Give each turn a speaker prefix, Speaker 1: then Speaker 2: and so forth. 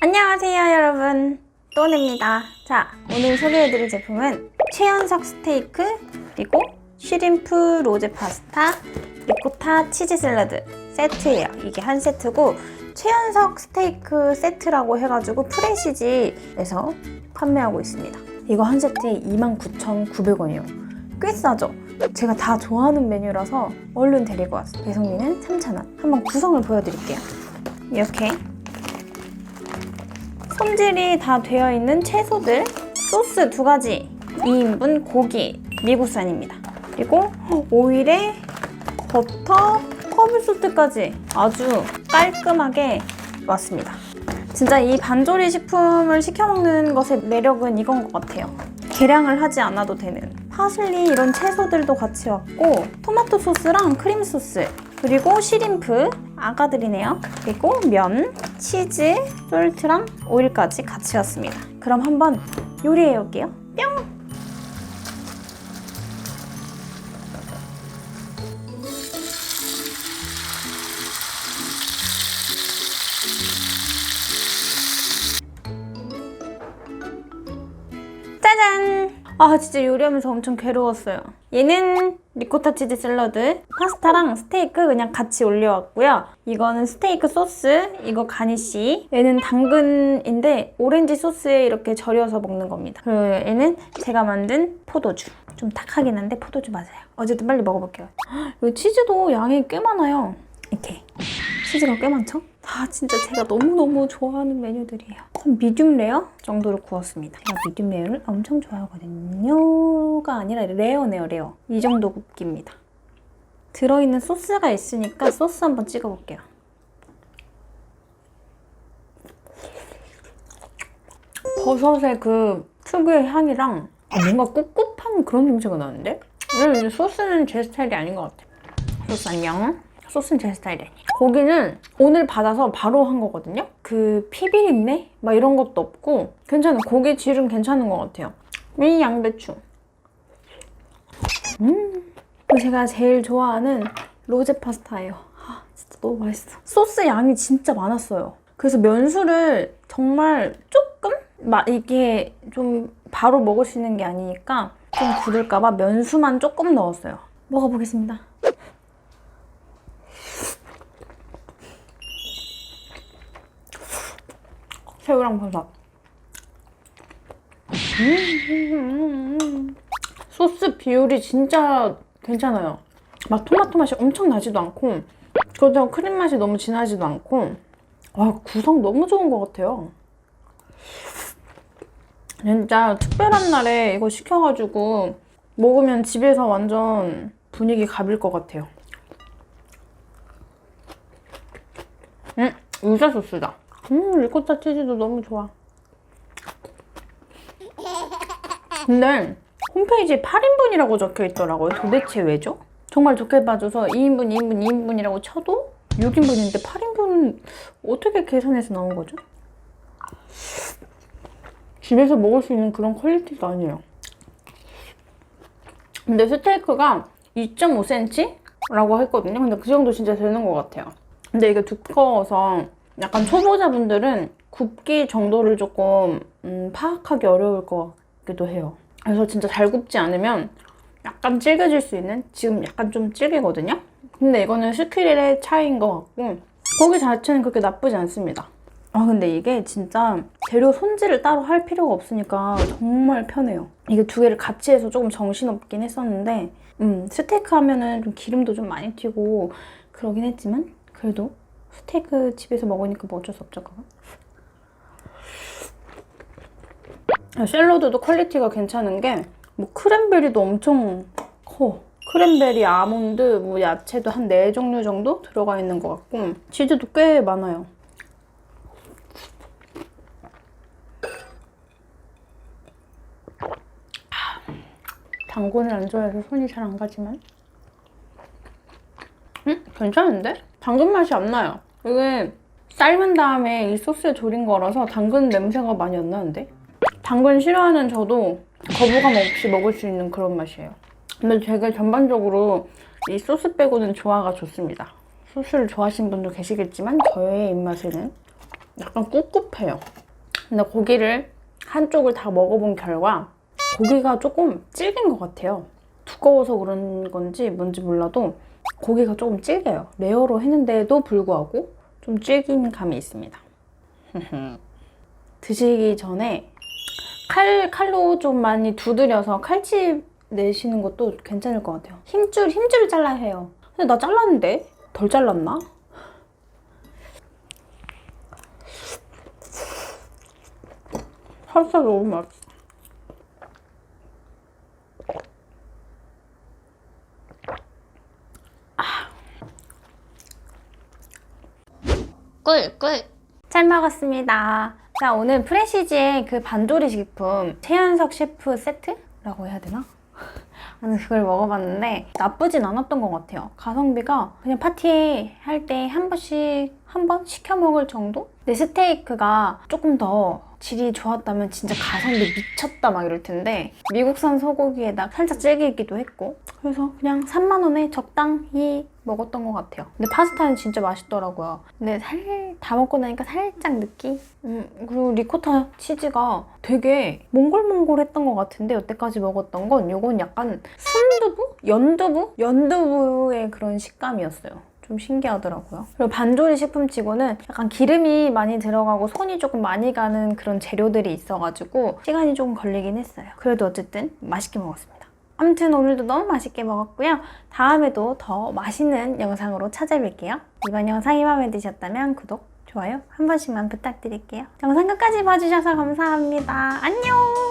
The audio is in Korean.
Speaker 1: 안녕하세요 여러분. 또입니다. 자 오늘 소개해드릴 제품은 최연석 스테이크 그리고 쉬림프 로제 파스타 리코타 치즈 샐러드 세트예요. 이게 한 세트고 최연석 스테이크 세트라고 해가지고 프레시지에서 판매하고 있습니다. 이거 한 세트에 29,900원이에요. 꽤 싸죠? 제가 다 좋아하는 메뉴라서 얼른 데리고 왔어요. 배송비는 3,000원. 한번 구성을 보여드릴게요. 이렇게 손질이 다 되어 있는 채소들, 소스 두 가지, 2인분 고기, 미국산입니다. 그리고 오일에 버터, 허브소스까지 아주 깔끔하게 왔습니다. 진짜 이 반조리 식품을 시켜 먹는 것의 매력은 이건 것 같아요. 계량을 하지 않아도 되는 파슬리 이런 채소들도 같이 왔고 토마토 소스랑 크림 소스 그리고 시림프 아가들이네요. 그리고 면, 치즈, 솔트랑 오일까지 같이 왔습니다. 그럼 한번 요리해 볼게요. 뿅! 짜잔! 아 진짜 요리하면서 엄청 괴로웠어요. 얘는 리코타 치즈 샐러드, 파스타랑 스테이크 그냥 같이 올려왔고요. 이거는 스테이크 소스, 이거 가니쉬. 얘는 당근인데 오렌지 소스에 이렇게 절여서 먹는 겁니다. 그리고 얘는 제가 만든 포도주. 좀 탁하긴 한데 포도주 맞아요. 어쨌든 빨리 먹어볼게요. 헉, 이 치즈도 양이 꽤 많아요. 이렇게. 치즈가 꽤 많죠? 다 진짜 제가 너무너무 좋아하는 메뉴들이에요. 한 미디움 레어 정도로 구웠습니다. 제가 미디움 레어를 엄청 좋아하거든요.가 아니라 레어네요, 레어. 이 정도 굽기입니다. 들어있는 소스가 있으니까 소스 한번 찍어볼게요. 버섯의 그 특유의 향이랑 아, 뭔가 꿉꿉한 그런 냄새가 나는데? 음, 소스는 제 스타일이 아닌 것 같아요. 소스 안녕. 소스는 제 스타일이 아니에요. 고기는 오늘 받아서 바로 한 거거든요. 그 피비린내? 막 이런 것도 없고 괜찮아요. 고기 질은 괜찮은 것 같아요. 이 양배추. 음. 제가 제일 좋아하는 로제 파스타예요. 아, 진짜 너무 맛있어. 소스 양이 진짜 많았어요. 그래서 면수를 정말 조금? 막 이게 좀 바로 먹을 수 있는 게 아니니까 좀 굳을까봐 면수만 조금 넣었어요. 먹어보겠습니다. 새우랑 버섯. 음, 소스 비율이 진짜 괜찮아요. 막 토마토 맛이 엄청 나지도 않고 그렇다고 크림 맛이 너무 진하지도 않고 와 구성 너무 좋은 것 같아요. 진짜 특별한 날에 이거 시켜가지고 먹으면 집에서 완전 분위기 갑일 것 같아요. 음, 유자 소스다. 음, 리코타 치즈도 너무 좋아. 근데 홈페이지에 8인분이라고 적혀 있더라고요. 도대체 왜죠? 정말 좋게 봐줘서 2인분, 2인분, 2인분이라고 쳐도 6인분인데 8인분은 어떻게 계산해서 나온 거죠? 집에서 먹을 수 있는 그런 퀄리티도 아니에요. 근데 스테이크가 2.5cm라고 했거든요. 근데 그 정도 진짜 되는 것 같아요. 근데 이게 두꺼워서 약간 초보자분들은 굽기 정도를 조금 음, 파악하기 어려울 것 같기도 해요. 그래서 진짜 잘 굽지 않으면 약간 질겨질 수 있는 지금 약간 좀 질기거든요. 근데 이거는 스킬의 차이인 것 같고 고기 자체는 그렇게 나쁘지 않습니다. 아 근데 이게 진짜 재료 손질을 따로 할 필요가 없으니까 정말 편해요. 이게 두 개를 같이 해서 조금 정신없긴 했었는데 음 스테이크 하면은 좀 기름도 좀 많이 튀고 그러긴 했지만 그래도 스테이크 집에서 먹으니까 뭐 어쩔 수 없죠 그건. 아, 샐러드도 퀄리티가 괜찮은 게 뭐 크랜베리도 엄청 커. 크랜베리, 아몬드, 뭐 야채도 한네 종류 정도 들어가 있는 것 같고 치즈도 꽤 많아요. 당근을 안 좋아해서 손이 잘 안 가지만 음? 괜찮은데? 당근 맛이 안 나요. 이게 삶은 다음에 이 소스에 졸인 거라서 당근 냄새가 많이 안 나는데? 당근 싫어하는 저도 거부감 없이 먹을 수 있는 그런 맛이에요. 근데 되게 전반적으로 이 소스 빼고는 조화가 좋습니다. 소스를 좋아하시는 분도 계시겠지만 저의 입맛에는 약간 꿉꿉해요. 근데 고기를 한쪽을 다 먹어본 결과 고기가 조금 질긴 것 같아요. 두꺼워서 그런 건지 뭔지 몰라도 고기가 조금 질겨요. 레어로 했는데도 불구하고 좀 질긴 감이 있습니다. 드시기 전에 칼, 칼로 좀 많이 두드려서 칼집 내시는 것도 괜찮을 것 같아요. 힘줄, 힘줄을 잘라야 해요. 근데 나 잘랐는데? 덜 잘랐나? 살살 너무 맛있어.
Speaker 2: 꿀, 꿀.
Speaker 1: 잘 먹었습니다. 자, 오늘 프레시지의 그 반조리 식품 최현석 셰프 세트라고 해야 되나? 그걸 먹어봤는데 나쁘진 않았던 것 같아요. 가성비가 그냥 파티 할 때 한 번씩 한번 시켜 먹을 정도? 근데 스테이크가 조금 더 질이 좋았다면 진짜 가성비 미쳤다 막 이럴 텐데 미국산 소고기에다 살짝 질기기도 했고 그래서 그냥 3만 원에 적당히 먹었던 것 같아요. 근데 파스타는 진짜 맛있더라고요. 근데 살 다 먹고 나니까 살짝 느끼? 음, 그리고 리코타 치즈가 되게 몽골몽골했던 것 같은데 여태까지 먹었던 건 요건 약간 순두부? 연두부? 연두부의 그런 식감이었어요. 좀 신기하더라고요. 그리고 반조리 식품치고는 약간 기름이 많이 들어가고 손이 조금 많이 가는 그런 재료들이 있어가지고 시간이 조금 걸리긴 했어요. 그래도 어쨌든 맛있게 먹었습니다. 아무튼 오늘도 너무 맛있게 먹었고요. 다음에도 더 맛있는 영상으로 찾아뵐게요. 이번 영상이 마음에 드셨다면 구독, 좋아요 한 번씩만 부탁드릴게요. 영상 끝까지 봐주셔서 감사합니다. 안녕!